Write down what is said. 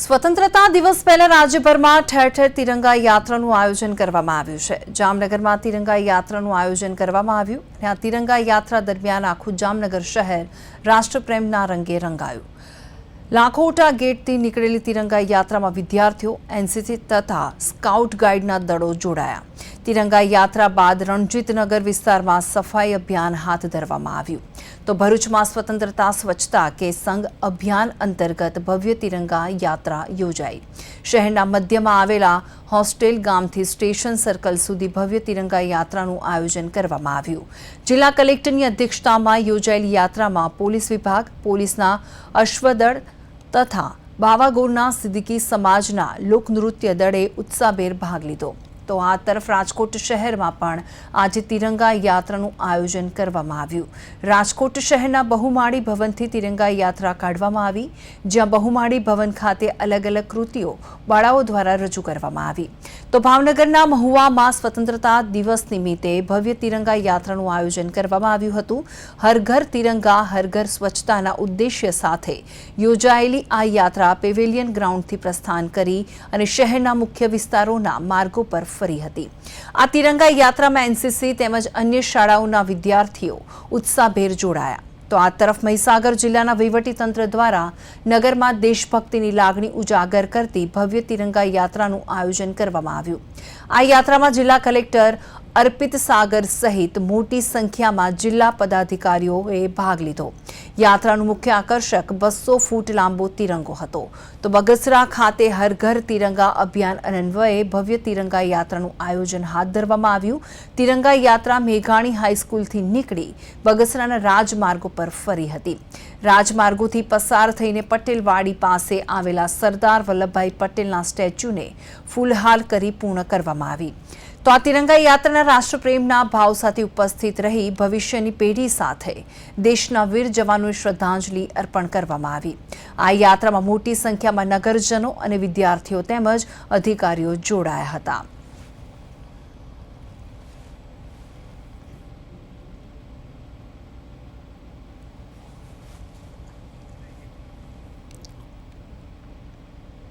સ્વતંત્રતા દિવસ પહેલા રાજ્યભરમાં ઠેર ઠેર તિરંગા યાત્રાનું આયોજન કરવામાં આવ્યું છે. જામનગરમાં તિરંગા યાત્રાનું આયોજન કરવામાં આવ્યું અને આ તિરંગા યાત્રા દરમિયાન આખું જામનગર શહેર રાષ્ટ્રપ્રેમના રંગે રંગાયું. લાખોટા ગેટથી નીકળેલી તિરંગા યાત્રામાં વિદ્યાર્થીઓ, એનસીસી તથા સ્કાઉટ ગાઈડના દળો જોડાયા. તિરંગા યાત્રા બાદ રણજીતનગર વિસ્તારમાં સફાઈ અભિયાન હાથ ધરવામાં આવ્યું. તો ભરૂચમાં સ્વતંત્રતા, સ્વચ્છતા કે સંઘ અભિયાન અંતર્ગત ભવ્ય તિરંગા યાત્રા યોજાઈ. શહેરના મધ્યમાં આવેલા હોસ્ટેલ ગામથી સ્ટેશન સર્કલ સુધી ભવ્ય તિરંગા યાત્રાનું આયોજન કરવામાં આવ્યું. જિલ્લા કલેક્ટરની અધ્યક્ષતામાં યોજાયેલી યાત્રામાં પોલીસ વિભાગ, પોલીસના અશ્વદળ તથા બાવાગોરના સિદ્દીકી સમાજના લોકનૃત્ય દળે ઉત્સાહભેર ભાગ લીધો. તો આ તરફ રાજકોટ શહેરમાં પણ આજે તિરંગા યાત્રાનું આયોજન કરવામાં આવ્યું. રાજકોટ શહેરના બહુમાળી ભવનથી તિરંગા યાત્રા કાઢવામાં આવી, જ્યાં બહુમાળી ભવન ખાતે અલગ અલગ કૃતિઓ બાળાઓ દ્વારા રજૂ કરવામાં આવી. તો ભાવનગરના મહુવામાં સ્વતંત્રતા દિવસ નિમિત્તે ભવ્ય તિરંગા યાત્રાનું આયોજન કરવામાં આવ્યું હતું. હર ઘર તિરંગા, હર ઘર સ્વચ્છતાના ઉદ્દેશ્ય સાથે યોજાયેલી આ યાત્રા પેવેલિયન ગ્રાઉન્ડથી પ્રસ્થાન કરી અને શહેરના મુખ્ય વિસ્તારોના માર્ગો પર ફરી હતી. આ તિરંગા યાત્રામાં એનસીસી તેમજ અન્ય શાળાઓના વિદ્યાર્થીઓ ઉત્સાહભેર જોડાયા. તો આ તરફ મહીસાગર જિલ્લાના વહીવટીતંત્ર દ્વારા નગરમાં દેશભક્તિની લાગણી ઉજાગર કરતી ભવ્ય તિરંગા યાત્રાનું આયોજન કરવામાં આવ્યું. આ યાત્રામાં જિલ્લા કલેક્ટર અર્પિત સાગર સહિત મોટી સંખ્યામાં જિલ્લા પદાધિકારીઓએ ભાગ લીધો. યાત્રાનું મુખ્ય આકર્ષક બસો ફૂટ લાંબો તિરંગો હતો. તો બગસરા ખાતે હર ઘર તિરંગા અભિયાન અન્વયે ભવ્ય તિરંગા યાત્રાનું આયોજન હાથ ધરવામાં આવ્યું. તિરંગા યાત્રા મેઘાણી હાઈસ્કૂલથી નીકળી બગસરાના રાજમાર્ગો પર ફરી હતી. રાજમાર્ગોથી પસાર થઈને પટેલવાડી પાસે આવેલા સરદાર વલ્લભભાઈ પટેલના સ્ટેચ્યુને ફૂલહાર કરી પૂર્ણ કરવામાં આવી. તો આ તિરંગા યાત્રાના રાષ્ટ્રપ્રેમના ભાવ સાથે ઉપસ્થિત રહી ભવિષ્યની પેઢી સાથે દેશના વીર જવાનોને શ્રદ્ધાંજલિ અર્પણ કરવામાં આવી. આ યાત્રામાં મોટી સંખ્યામાં નગરજનો અને વિદ્યાર્થીઓ તેમજ અધિકારીઓ જોડાયા હતા.